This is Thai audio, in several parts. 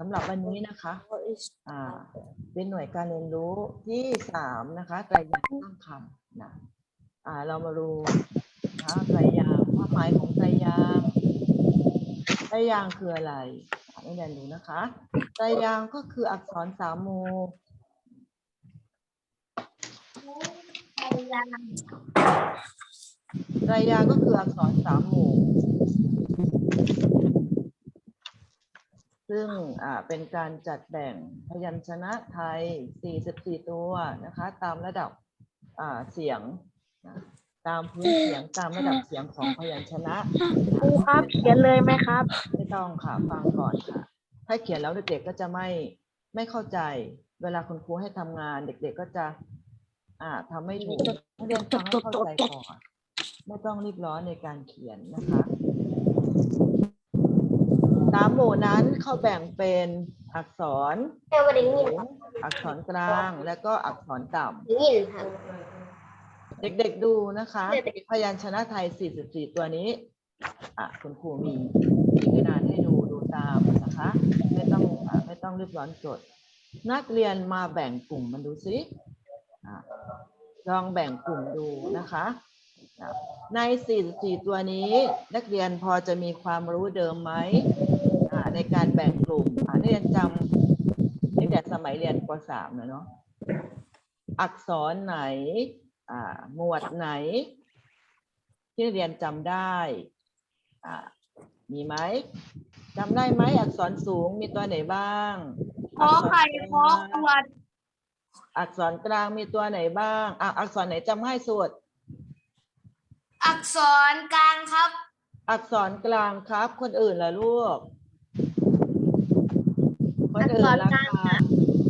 สำหรับวันนี้นะคะอ่าเป็นหน่วยการเรียนรู้ที่สามนะคะไตรยางตั้งคำนะอ่าเรามาดูนะไตรยางความหมายของไตรยางไตรยางคืออะไรอะให้เรียนรู้นะคะไตรยางก็คืออักษรสามหมู่ไตรยางก็คืออักษรสามหมู่ ซึ่งอ่าเป็นการจัดแบ่งพยัญชนะไทย 44 ตัวนะคะ ตามระดับอ่าเสียงนะตามพื้นเสียงตามระดับเสียงของพยัญชนะครูครับเขียนเลยไหมครับ ไม่ต้องค่ะ ฟังก่อนค่ะ ถ้าเขียนแล้วเด็กๆก็จะไม่ไม่เข้าใจ เวลาคุณครูให้ทำงาน เด็กๆก็จะ อ่าทำไม่ถูกนักเรียนฟังให้เข้าใจก่อนไม่ต้องรีบร้อนในการเขียนนะคะ สามหมู่นั้นเขาแบ่งเป็นอักษรเดี๋ยววันนี้สูงอักษรกลางและก็อักษรต่ำยินค่ะ เด็กๆดูนะคะพยัญชนะไทย 44 ตัวนี้ อะ คุณครูมีมีกระดานให้ดูดูตามนะคะ ไม่ต้องอะไม่ต้องรีบร้อนจด นักเรียนมาแบ่งกลุ่มมันดูสิอะลองแบ่งกลุ่มดูนะคะอะใน 44 ตัวนี้ นักเรียนพอจะมีความรู้เดิมไหมอะ ในการแบ่งกลุ่มอะนักเรียนจำตั้งแต่สมัยเรียนป .3 นะเนาะอักษรไหนอ่าหมวดไหน ที่นักเรียนจำได้อ่ามีไหมจำได้ไหมอักษรสูงมีตัวไหนบ้างขอไข่กขอลางขวดอักษรกลางมีตัวไหนบ้างอะอักษรไหนจำง่ายสุด อักษรกลางครับ อักษรกลางครับ คนอื่นล่ะลูก คนอื่นล่ะคะ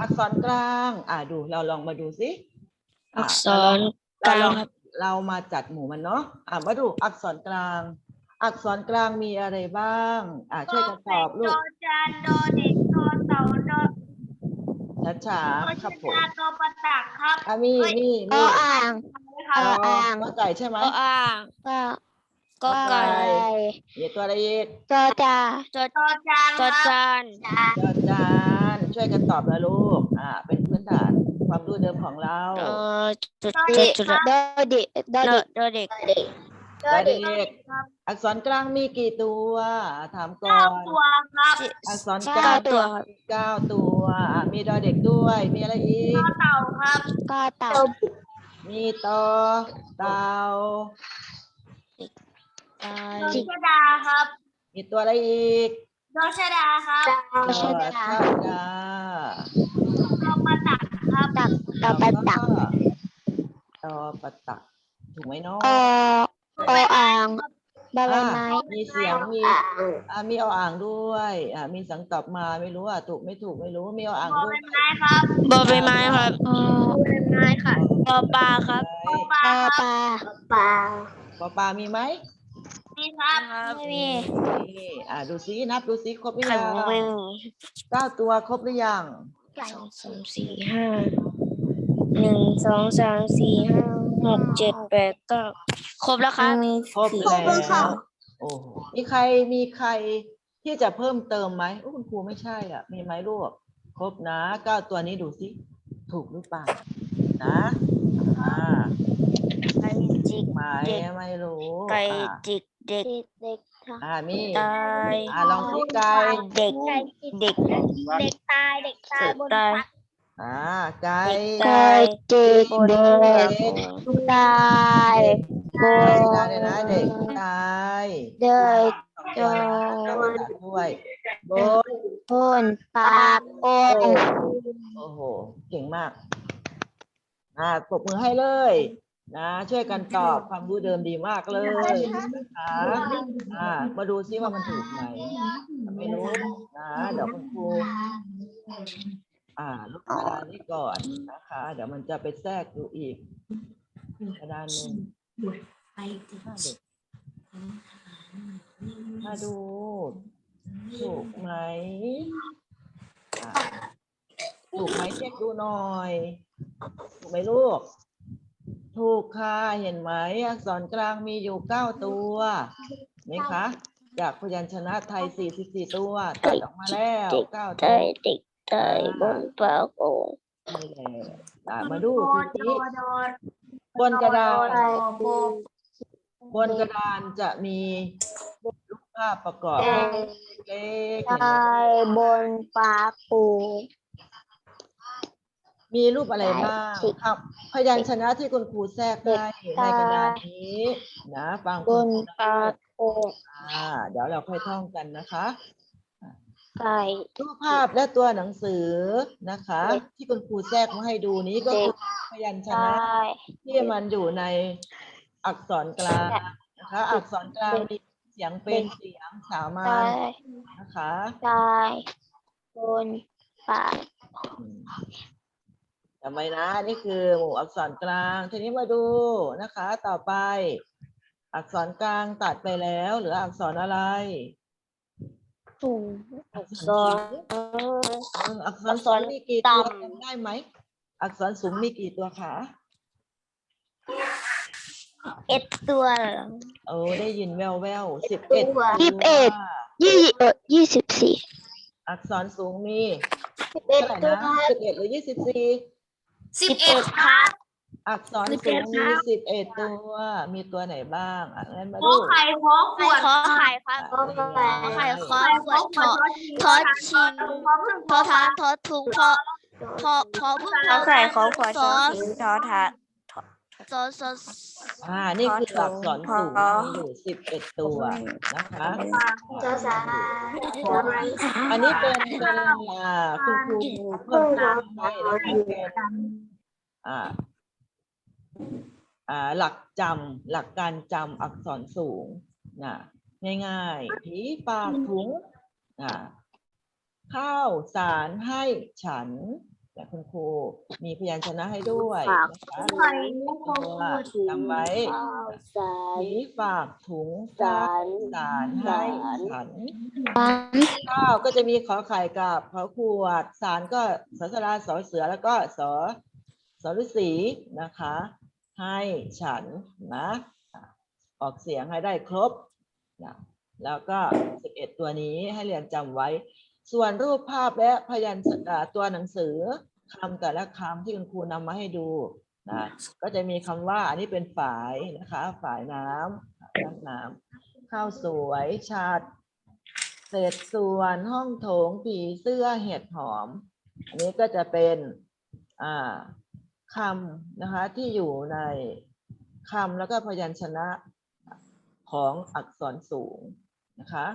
อักษรกลาง อ่าดูเราลองมาดูสิะอักษรเราลองกลางครับเรามาจัดหมู่มันเนาะอ่ามาดูอักษรกลาง อักษรกลางมีอะไรบ้าง อ่าช่วยกันตอบลูโดกจานโดเด็กโดเต่าโดช้าโดๆครับผมชาโดประตักครับอะมีมีอมีอ่างครัเบอ่างก็ไก่ใช่ไหมก็อ่าง ก็ก็ไก่ไก่มีตัวอะไรอีกจอจาจดจานจดจานจอจานช่วยกันตอบนะลูก อ่า เป็นพื้นฐานความรู้เดิมของเราโดจุดโดจุดเด็กจุดโดเด็กโดโดเด็กโดเด็กโดตัวเด็กเด็กอักษรกลางมีกี่ตัวถามก่อเก้านตัวครับอักษรกเก้าลางตัวครับเก้าตัวอะมีดอเด็กด้วย มีอะไรอีกเต่าครับก็เต่ามีตอเต่า โดชดาครับมีตัวอะไรอีกโดชดาครับเต่าชตัวดาชาดาโดประตักครับตักต่อไปตักตอปะตักถูกไหมเนาะอออ่างใบไม้ไม้อะมีเสียงมีอ่างอ่ามีเอาอ่างด้วยอ่ามีสังตอบมาไม่รู้อะถูกไม่ถูกไม่รู้มีเอาอ่างบอด้วใบยไม้ครับบอใบไม้ครับออใบไม้ค่ะบอปลาครับปลาปลาครับปลาปลาปอปลามีไหม นี่ครับไม่มีนี่อ่าดูซินับดูซิครบหรือไข่ยังมุกไม่มีเก้าตัวครบหรือยังสองสามสี่ห้าหนึ่งสองสามสี่ห้าหกเจ็ดแปดเก้าครบแล้วครับมีครบสี่แล้วโอ้โหมีใครมีใครที่จะเพิ่มเติมไหมโอ้คุณครูไม่ใช่อะ มีไหมลูกครบนะเก้าตัวนี้ดูซิถูกหรือเปล่านะอ่าไก่จิกไหมเด็กไม่รู้ไก่อะจิก เด็กเด็กอ่ามีตายอ่าลองซิไก่เด็กเด็กเด็กตายเด็กตายบนตายอ่าไก่ตายเด็กบเด็เด็กกตายบตายนเด็กตายเด็กจอยด้วยบนบนปากโอ่งโอ้โหเก่งมากอ่าปรบมือให้เลย นะช่วยกันตอบความรู้เดิมดีมากเลยนะคะอ่ามาดูซิว่ามันถูกไหมไม่รู้นะเดี๋ยวคุณครูอ่าลูกกระดานนี้ก่อนนะคะ เดี๋ยวมันจะไปแทรกดูอีกกระดานหนึ่งห้าเด็กมาดูถูกไหมถูกไหมเช็คดูหน่อย ถูกไหมลูก ถูกค่ะเห็นไหมอักษรกลางมีอยู่เก้าตัวไหมคะจากพยัญชนะไทย44ตัวตัดออกมาแล้วเก้าใจตัวเด็กใจบนปาโอ่งนี่แหละอะมาดูทีนี้บนกระดานบนกระดานจะมีรูปภาพประกอบเล็กๆบนปาโอ่ง มีรูปอะไรบ้างครับพยัญชนะที่คุณครูแทรกให้ในกระดานนี้นะฟังบคุณนครูปากโอ่งอ่าเดี๋ยวเราค่อยท่องกันนะคะไก่รูปภาพและตัวหนังสือนะคะ ที่คุณครูแทรกมาให้ดูนี้ก็คือพยัญชไก่นะที่มันอยู่ในอักษรกลางนะคะ อักษรกลางมีเสียงเป็นเสียงสามัไก่ญนะคะไก่บนปากอืมจำไว้นะ นี่คือหมู่อักษรกลาง ทีนี้มาดูนะคะ ต่อไป อักษรกลางตัดไปแล้วเหลืออักษรอะไรสูงอักษสอรงสูงเอออักษรสูงมีกี่ตัวต่ำจำได้ไหม อักษรสูงมีกี่ตัวคะเอ็ดตัวเหรอเออได้ยินแววแววสิบเอ็ดตัวยี่สิบเอ็ดยี่เออยี่สิบสี่อักษรสูงมีเอ็ดเท่าไหร่ตัวนะสิบเอ็ดหรือยี่สิบสี่ สิบเอ็ดครับ อักษรสิบสูเอ็งดมีครับสิบเอ็ดตัว มีตัวไหนบ้างอะงั้นมาขดูอไข่ขอขวดขอไข่ครับ ขอไข่ไข่ขอไข่ขขวอดขทวอดทอชิง ขอพึ่งทอทานทอถุงทอทอทอพึ่งขอไข่ขอขวดซชออชิงทอทาน ซอซออ่า นี่คือขออักษรสูงขอมีอยู่สิบเอ็ดตัวนะคะซอสาอันนี้เป็นเป็นอ่าคุณครูเพิ่มเติมให้นะคะเป็นอ่าอ่าหลักจำหลักการจำอักษรสูงนะง่ายๆผีปากถุงอ่าข้าวสารให้ฉัน แต่คุณครูมีพยัญชนะให้ด้วยนะคะไข่ขอตัวขวดจำไว้ข้าวสารผีฝากถุงสาข้าวรสารให้ฉันสารข้าวก็จะมีขอไข่กับขอขวดสารก็สสราสอเสือแล้วก็สอสอฤาษีนะคะ ให้ฉันนะอะออกเสียงให้ได้ครบนะแล้วก็สิบเอ็ดตัวนี้ให้เรียนจำไว้ ส่วนรูปภาพและพยัญชนะตัวหนังสือคำแต่ละคำที่คุณครูนำมาให้ดูนะก็จะมีคำว่าอันนี้เป็นฝายนะคะ ฝายน้ำน้ำน้ำข้าวสวยชาดเศษส่วนห้องโถงผีเสื้อเห็ดหอม อันนี้ก็จะเป็นอ่าคำนะคะที่อยู่ในคำแล้วก็พยัญชนะของอักษรสูงนะคะ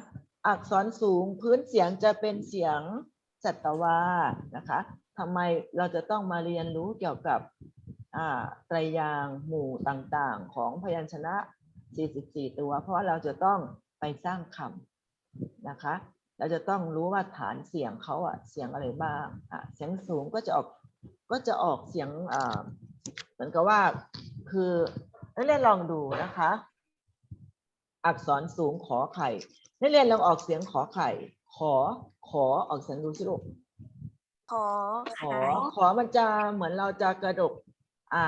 อักษรสูงพื้นเสียงจะเป็นเสียงจัตวานะคะทำไมเราจะต้องมาเรียนรู้เกี่ยวกับอ่าไตรยางหมู่ต่างๆ ของพยัญชนะ 44 ตัว เพราะว่าเราจะต้องไปสร้างคำนะคะ เราจะต้องรู้ว่าฐานเสียงเขาอะเสียงอะไรบ้างอะเสียงสูงก็จะออกก็จะออกเสียงเหมือนกับว่าคือเรียนลองดูนะคะ อักษรสูงขอไข่ นักเรียนลองออกเสียงขอไข่ ขอ ขอออกเสียงดูสิลูกขอขอ ขอมันจะเหมือนเราจะกระดก อ่า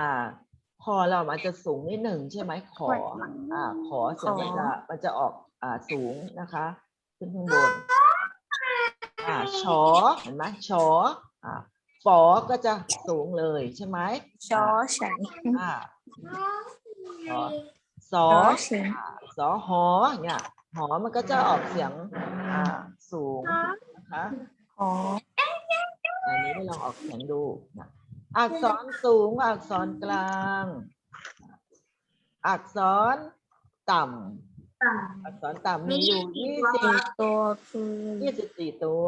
คอเรามันจะสูงนิดหนึ่งใช่ไหมขอ อ่า ขอเสียงมันจะมันจะออกอ่าสูงนะคะ ขึ้นข้างบน อ่าชอเห็นไหมชออ่าฝอก็จะสูงเลยใช่ไหมชอฉันอ่าขอสอชอชิงอ่าสอหอเนี่ย หอมันก็จะออกเสียงอ่าสูงนะคะขออันนี้ให้ลองออกเสียงดูนะอักษรสูง อักษรกลาง อักษรต่ำอักษรต่ำมีอยู่ยี่สิบตัวคือยี่สิบสี่ตัว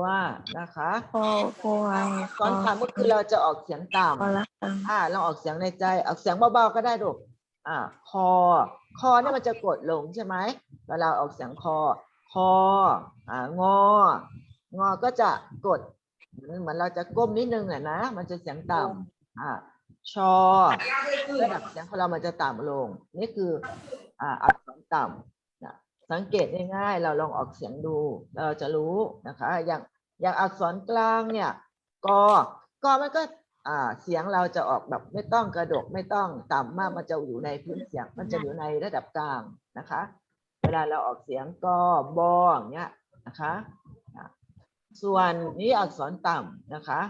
นะคะพอควายอักษรต่ำก็คือเราจะออกเสียงต่พอละกันำอ่าเราออกเสียงในใจ ออกเสียงเบาๆก็ได้ลูกอ่าคอ คอเนี่ยมันจะกดลงใช่ไหมเวลาออกเสียงคอ คออ่างองอก็จะกดเหมือนเราจะก้มนิดนึงอะนะ มันจะเสียงต่ำอ่าชอระดับเสียงของเรามันจะต่ำลง นี่คืออ่าอักษรต่ำนะสังเกตง่ายๆ เราลองออกเสียงดู เราจะรู้นะคะ อย่างอย่างอักษรกลางเนี่ยกอ กอมันก็ เสียงเราจะออกแบบไม่ต้องกระดกไม่ต้องต่ำมากมันจะอยู่ในพื้นเสียง มันจะอยู่ในระดับกลางนะคะ เวลาเราออกเสียงกอบออย่างเงี้ยนะคะส่วนนี้อักษรต่ำนะคะ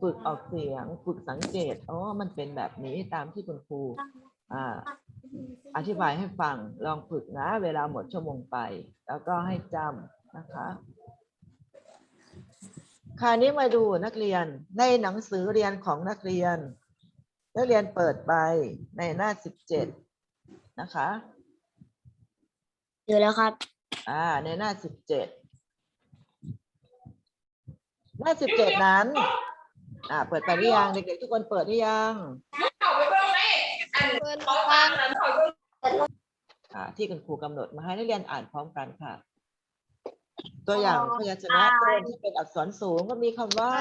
ฝึกออกเสียงฝึกสังเกตอ๋อมันเป็นแบบนี้ตามที่คุณครูอ่าอธิบายให้ฟังลองฝึกนะ เวลาหมดชั่วโมงไป แล้วก็ให้จำนะคะ คราวนี้มาดูนักเรียนในหนังสือเรียนของนักเรียน นักเรียนเปิดไปในหน้าสิบเจ็ดนะคะเดี๋ยวแล้วครับ อ่า ในหน้าสิบเจ็ดหน้าสิบเจ็ดนั้น อ่า เปิดไปหรือยังเด็กๆทุกคนเปิดหรือยังอ่าที่คุณครูกำหนดมาให้นักเรียนอ่านพร้อมกันค่ะ ตัวอย่างพยัญชนะต้นที่เป็นอักษรสูงก็มีคำว่า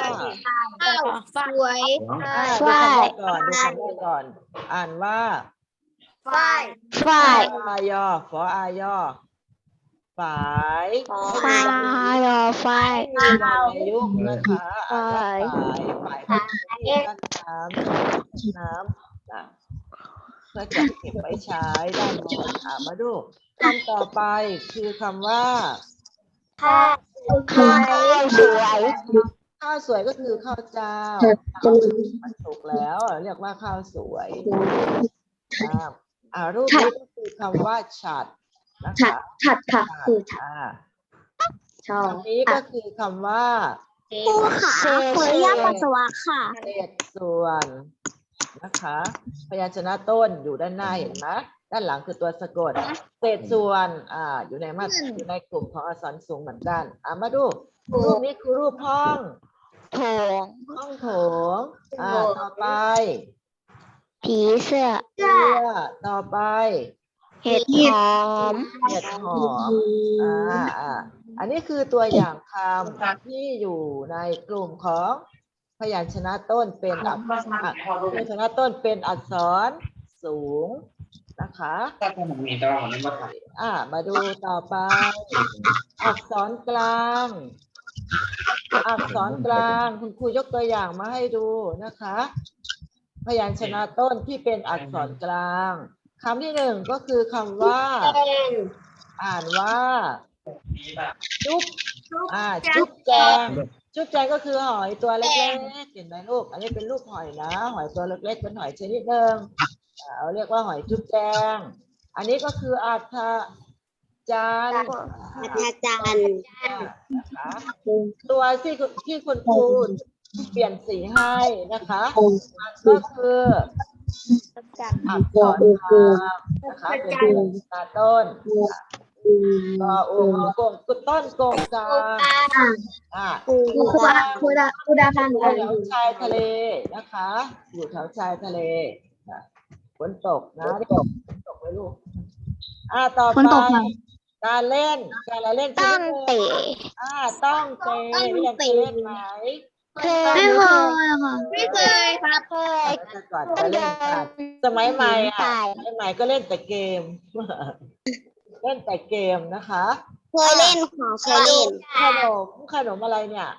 ข้าวสวยอ่าดูคำแรกก่อนดูคำแรกก่อน อ่านว่าฝ้ายฝ้ายอายอฟออายอฝายฝ้ายรอฝ้ายมีวรรณยุกต์นะคะอ่านว่าฝายฝายก็คือน้ำน้ำนะเพื่อจะเก็บไว้ใช้ด้านบนอ่ามาดูคำต่อไปคือคำว่า ข้าวสวยข้าวสวยก็คือข้าวเจ้ามันสุกแล้ว เรียกว่าข้าวสวยอ่าอ่ารูปนี้ก็คือคำว่าฉัดนะคะฉัดค่ะคือฉัดอ่าชอบคำนี้ก็คือคำว่าครูขาขออนุญาตปัสสาวะค่ะเศษส่วนนะคะ พยัญชนะต้นอยู่ด้านหน้าเห็นไหม ด้านหลังคือตัวสะกดเศษส่วนอ่าอยู่ในมาตรอยู่ในกลุ่มของอักษรสูงเหมือนกันอ่ามาดูรูปนี้คือรูปห้องโถงห้องโถงอ่าต่อไป ผีเสื้อเสื้อต่อไปเห็ดหอมเห็ดหอมอ่าอ่าอันนี้คือตัวอย่างคำที่อยู่ในกลุ่มของพยัญชนะต้นเป็นอักษรพยัญชนะต้นเป็นอักษรสูง นะคะถ้าคนมีแต่ว่าผมไม่มาถ่ายอ่า มาดูต่อไป อักษรกลาง อักษรกลางคุณครูยกตัวอย่างมาให้ดูนะคะ พยัญชนะต้นที่เป็นอักษรกลางคำที่หนึ่งก็คือคำว่า อ่านว่าจุ๊บอ่าจุ๊บแจงจุ๊บแจงก็คือหอยตัวเล็กๆเห็นไหมลูก อันนี้เป็นลูกหอยนะ หอยตัวเล็กๆเป็นหอยชนิดหนึ่งอ่า เราเรียกว่าหอยจุ๊บแจง อันนี้ก็คืออาทาจารย์อาจารย์นะคะตัวที่คุณที่คุณครูเปลี่ยนสีให้นะคะก็คืออักษรกลางนะคะเป็นตาต้นก็โอ้โหกงกุดต้นกงกลางอ่าครูดาครูดาครูดาฟังอยู่แถวชายทะเลนะคะ อยู่แถวชายทะเลนะ ฝนตกนะตกฝนตกไว้ลูกอ่าต่อไปการเล่นการละเล่นชต้นินดหนึ่งเตะ อ่าต้องเตะ เรียนเคยเล่นไหมเคยไม่เคยค่ะ ไม่เคยครับเคยแต่ก่อนก็เล่นกันสมัยใหม่อะสมัยใหม่ก็เล่นแต่เกม เล่นแต่เกมนะคะเคยเล่นค่ะเคยเล่น ขนมขนมอะไรเนี่ย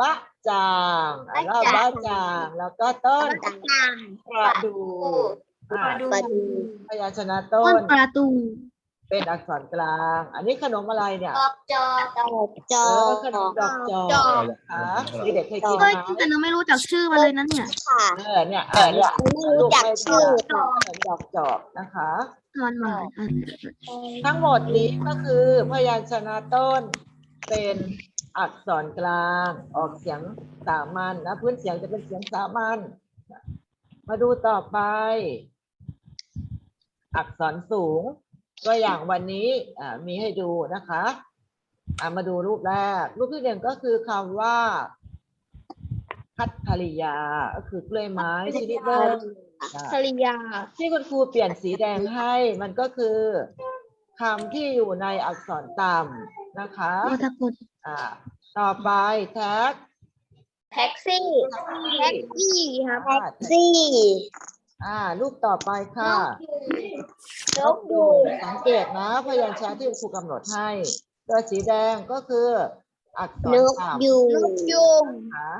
บะจางอะแล้วบะจางแล้วก็ต้นกระดู อ่าประตูพยัญชนะต้นประตูเป็นอักษรกลาง อันนี้ขนมอะไรเนี่ยตอบจอจอเออขนมดอกจอกนะคะเด็กๆเคยกินไหเคมยกินแต่หนูไม่รู้จักชื่อมันเลยนะเนี่ยค่ะ เออเนี่ยเออเนี่ยไม่รู้จักชื่อ ขนมดอกจอกนะคะ มันหวานอะทั้งหมดนี้ก็คือพยัญชนะต้นเป็นอักษรกลางออกเสียงสามัญนะพื้นเสียงจะเป็นเสียงสามัญมาดูต่อไป อักษรสูง ตัวอย่างวันนี้อ่ามีให้ดูนะคะอ่ามาดูรูปแรก รูปที่หนึ่งก็คือคำว่า คัตภริยา ก็คือกล้วยไม้ชนิดหนึ่งอ่าภริยา ที่คุณครูเปลี่ยนสีแดงให้ มันก็คือคำที่อยู่ในอักษรต่ำนะคะโอทากุดอ่าต่อไปแท็กแท็กซี่ แท็กซี่ครับอ่าซี่ อ่า รูปต่อไปค่ะนกยูงสังเกตนะพยัญชนะที่คุณครูกำหนดให้ ตัวสีแดงก็คืออักษนรกต่ำยูงนกยุงนะคะ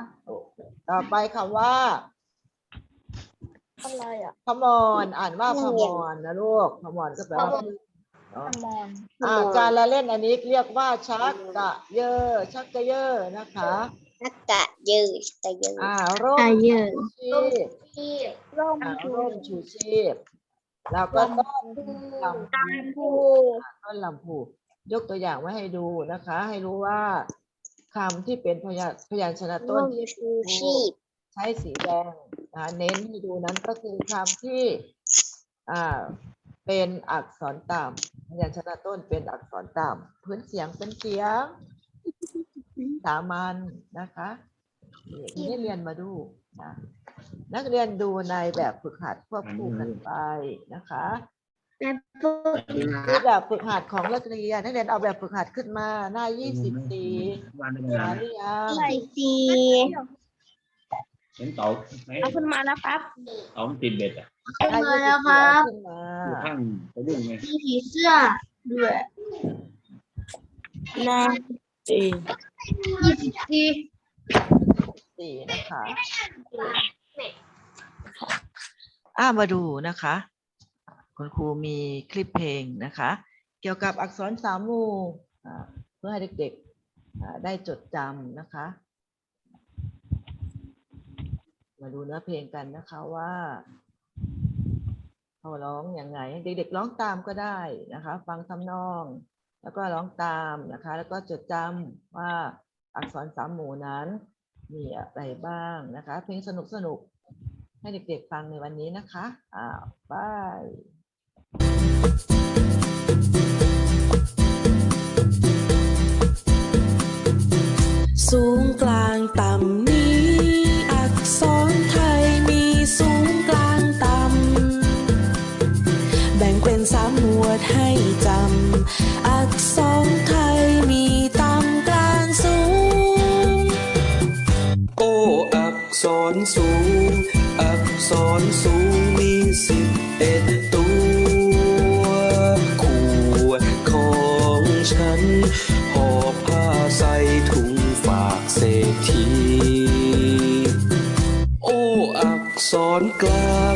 ต่อไปคำว่าอะไรอะพมรอ่านว่าพมรนะลูกพมรก็แปลว่าเนาะอ่าการละเล่นอันนี้เรียกว่าชักกะเยอชักกะเยอนะคะ นักกะยืดกะยืดอ่าร่มตาเยอะชีพที่ร่มอ่าร่มชูชีพแล้วก็ต้นลำพูต้นลำพูยกตัวอย่างไว้ให้ดูนะคะ ให้รู้ว่าคำที่เป็นพยาพยัญชนะต้ร่นมที่ ชูชีพใช้สีแดงนะคะเน้นให้ดูนั้นก็คือคำที่อ่าเป็นอักษรต่ำพยัญชนะต้นเป็นอักษรต่ำพื้นเสียงเป็นเสียง สามัญนะคะนี่ทีนี้เรียนมาดูนะนักเรียนดูในแบบฝึกหัดควบคู่กันไปนะคะแต่ปุ๊บคือแบบฝึกหัดของนักเรียนนักเรียนเอาแบบฝึกหัดขึ้นมาหน้า24วันหนึ่งมาหรือยังใส่สีเห็นเต่าไหมเอาขึ้นมาแล้วครับเต่ามันติดเบ็ดอะหน้ามาแล้วครับ24ขึ้นมาอยู่ข้างไปดูไงมีผีเสื้อด้วยนา สียี่สิบทีสี่นะคะ อ่ามาดูนะคะ คุณครูมีคลิปเพลงนะคะ เกี่ยวกับอักษรสามมูเพื่อให้เด็กๆได้จดจำนะคะ มาดูเนื้อเพลงกันนะคะว่าเขาร้องอย่างไง เด็กๆร้องตามก็ได้นะคะ ฟังทำนอง แล้วก็ร้องตามนะคะ แล้วก็จดจำว่าอักษรสามหมู่นั้น มีอะไรบ้างนะคะ เพลงสนุกสนุกให้เด็กๆฟังในวันนี้นะคะ อ้าวบายสูงกลางต่ำ กษรกลา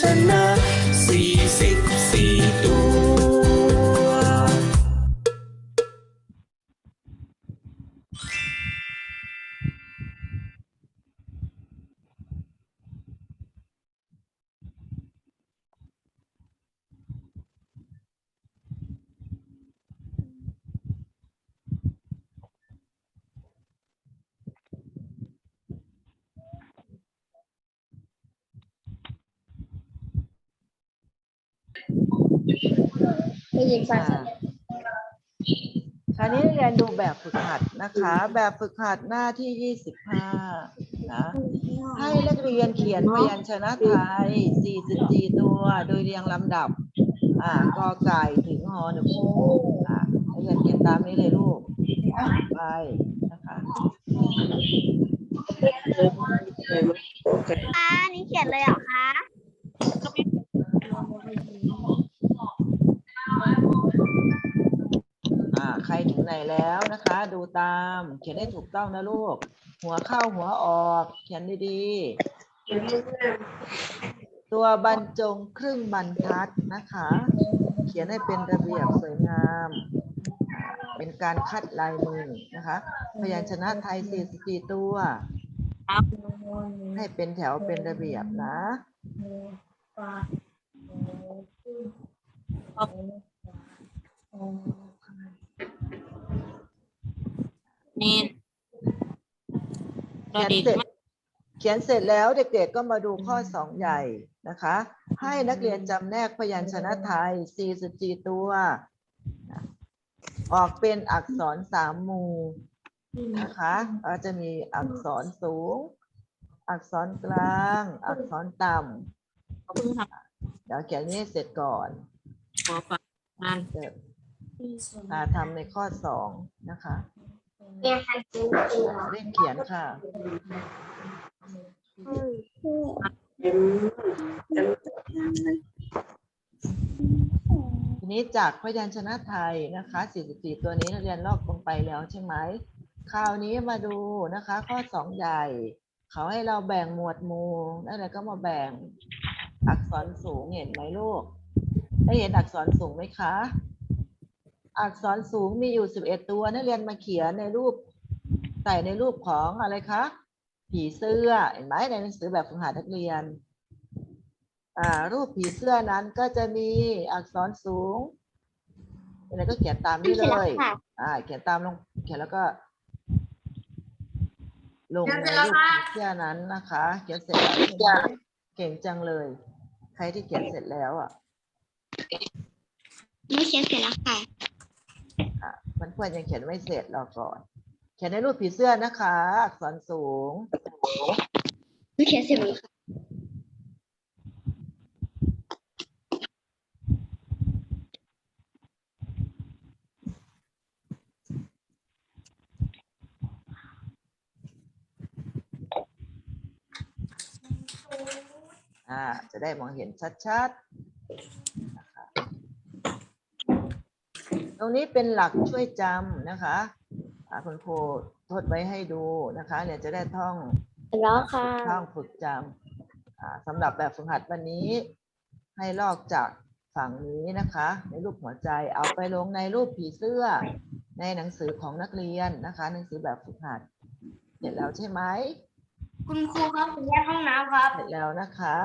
ชนะสี่สิบ ได้ยินฟังอ่าคราวนี้เรียนดูแบบฝึกหัดนะคะ แบบฝึกหัดหน้าที่25นะให้นักเรียนเขียนพยัญชนะไทย44ตัว โดยเรียงลำดับ อ่ากอไก่ถึงหอหนูพูอ่านักเรียนเขียนตามนี้เลยลูกไปนะคะอ่านี่เขียนเลยเหรอคะ ไหนแล้วนะคะ ดูตาม เขียนให้ถูกต้องนะลูก หัวเข้าหัวออก เขียนดีๆ ตัวบรรจงครึ่งบรรทัดนะคะ เขียนให้เป็นระเบียบสวยงามอ่าเป็นการคัดลายมือนะคะ พยัญชนะไทย 44 ตัว ให้เป็นแถวเป็นระเบียบนะ นี่เขียนเสร็จเขียนขียนเสร็จแล้วเด็กๆก็มาดูข้อสองใหญ่นะคะ ให้นักเรียนจำแนกพยัญชนะไทย 44 ตัว ออกเป็นอักษรสามหมู่นะคะก็จะมีอักษรสูง อักษรกลาง อักษรต่ำเดี๋ยวเขียนนี้เสร็จก่อนขอฝากงานเดี๋ยวมาทำในข้อสองนะคะ เนี่ยใครซื้อตัวเร่งเขียนค่ะทีนี้จากพยัญชนะไทยนะคะ 44 ตัวนี้นักเรียนลอกลงไปแล้วใช่ไหม คราวนี้มาดูนะคะ ข้อสองใหญ่ เขาให้เราแบ่งหมวดหมู่นั่นแหละก็มาแบ่งอักษรสูงเห็นไหมลูก ได้เห็นอักษรสูงไหมคะ อักษรสูงมีอยู่11ตัว นักเรียนมาเขียนในรูป ใส่ในรูปของอะไรคะ ผีเสื้อเห็นไหมในหนังสือแบบฝึกหัดนักเรียน อ่า รูปผีเสื้อนั้นก็จะมีอักษรสูงอะไรก็เขียนตามนี้เลย อ่า เขียนตามลง เขียนแล้วก็ ลงในรูปผีเสื้อนั้นนะคะ เขียนเสร็จแล้วเก่งจังเลย ใครที่เขียนเสร็จแล้วอะไม่เขียนเสร็จแล้วค่ะ อะเพื่อนๆยังเขียนไม่เสร็จรอก่อน เขียนในรูปผีเสื้อนะคะ อักษรสูงไม่เขียนเสร็จแล้วค่ะอ่า จะได้มองเห็นชัดๆนะคะ ตรงนี้เป็นหลักช่วยจำนะคะอ่าคุณครูทดไว้ให้ดูนะคะ เนี่ยจะได้ท่องแล้วค่ะท่องฝึกจำอ่าสำหรับแบบฝึกหัดวันนี้ ให้ลอกจากฝั่งนี้นะคะ ในรูปหัวใจเอาไปลงในรูปผีเสื้อ ในหนังสือของนักเรียนนะคะ หนังสือแบบฝึกหัด เสร็จแล้วใช่ไหมคุณครูครับผมแยกห้องน้ำครับ เสร็จแล้วนะคะ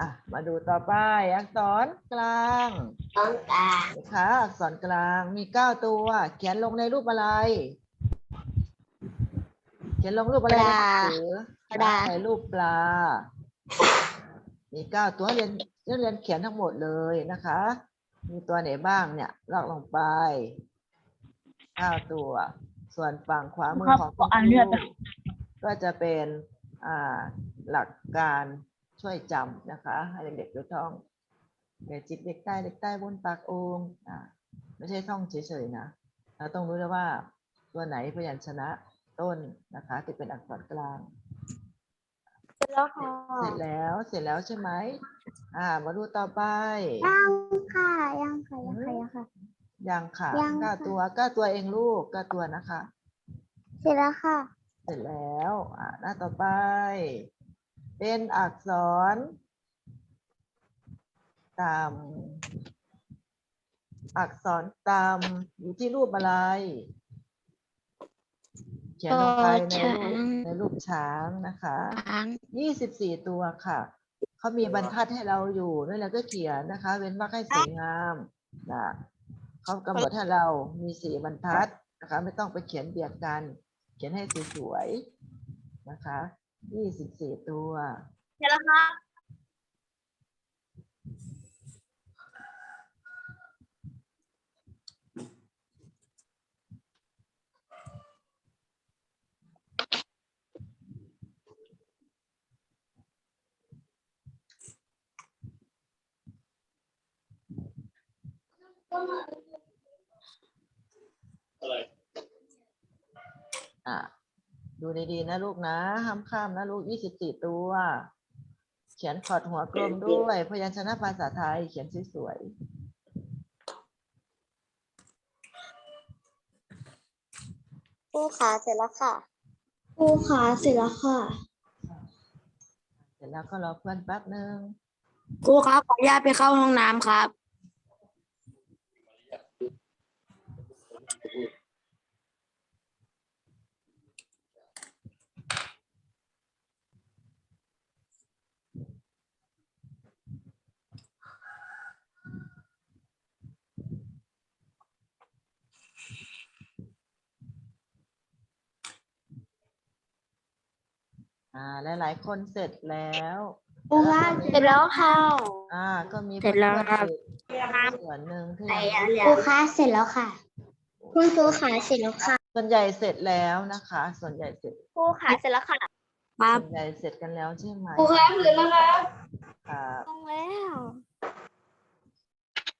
อะมาดูต่อไป อักษรกลางต้องตานะคะอักษรกลางมีเก้าตัว เขียนลงในรูปอะไร เขียนลงรูปอะไรในหนังสือปลา ในรูปปลา มีเก้าตัวเรียนนักเรียนเขียนทั้งหมดเลยนะคะ มีตัวไหนบ้างเนี่ยลอกลงไปเก้าตัว ส่วนฝั่งขวามือของคุณครูก็จะเป็นอ่าหลักการ ช่วยจำนะคะให้เด็กๆได้ท่องเด็กจิตเด็กใต้เด็กใต้บนปากโองอ่าไม่ใช่ท่องเฉยๆนะเราต้องรู้ด้วยว่าตัวไหนพยัญชนะต้นนะคะที่เป็นอักษรกลางแล้วค่ะเสร็จแล้วเสร็จแล้วใช่ไหมอ่า มาดูต่อไปยังค่ะยังค่ะยังค่ะยังค่ะ ยังค่ะยังเก้าค่ะตัวเก้าตัวเองลูกเก้าตัวนะคะ เสร็จแล้วค่ะ เสร็จแล้ว อ่าหน้าต่อไป เป็นอักษรตามอักษรตามอยู่ที่รูปอะไร เขียนลงไปในรูปในรูปช้างนะคะช้างยี่สิบสี่ตัวค่ะ เขามีบรรทัดให้เราอยู่นั่นแหละก็เขียนนะคะ เว้นวรรคให้สวยงามนะเขากำหนดให้เรามีสี่บรรทัดนะคะ ไม่ต้องไปเขียนเบียดกัน เขียนให้สวยๆนะคะ ยี่สิบสี่ตัวเสร็จแล้วครับอะ ดูดีๆนะลูกนะ ห้ามข้ามนะลูกยี่สิบสี่ตัว เขียนขอดหัวกลมด้วย พยัญชนะภาษาไทย เขียนสวยครูขาเสร็จแล้วค่ะครูขาเสร็จแล้วค่ะๆเสร็จแล้วก็รอเพื่อนแป๊บหนึ่งครูครับขออนุญาตไปเข้าห้องน้ำครับ อ่าหลายๆคนเสร็จแล้วปูว่าเสร็จแล้วค่ะ อ่า ก็มีเสร็จแล้วครับ ส่วนหนึ่งที่ยังไม่เสร็จปูคะเสร็จแล้วค่ะ คุณปูขาเสร็จแล้วค่ะส่วนใหญ่เสร็จแล้วนะคะ ส่วนใหญ่เสร็จปูขาเสร็จแล้วค่ะครับส่วนใหญ่เสร็จกันแล้วใช่ไหมปูคะเสร็จแล้วครับ ครับ ลงแล้ว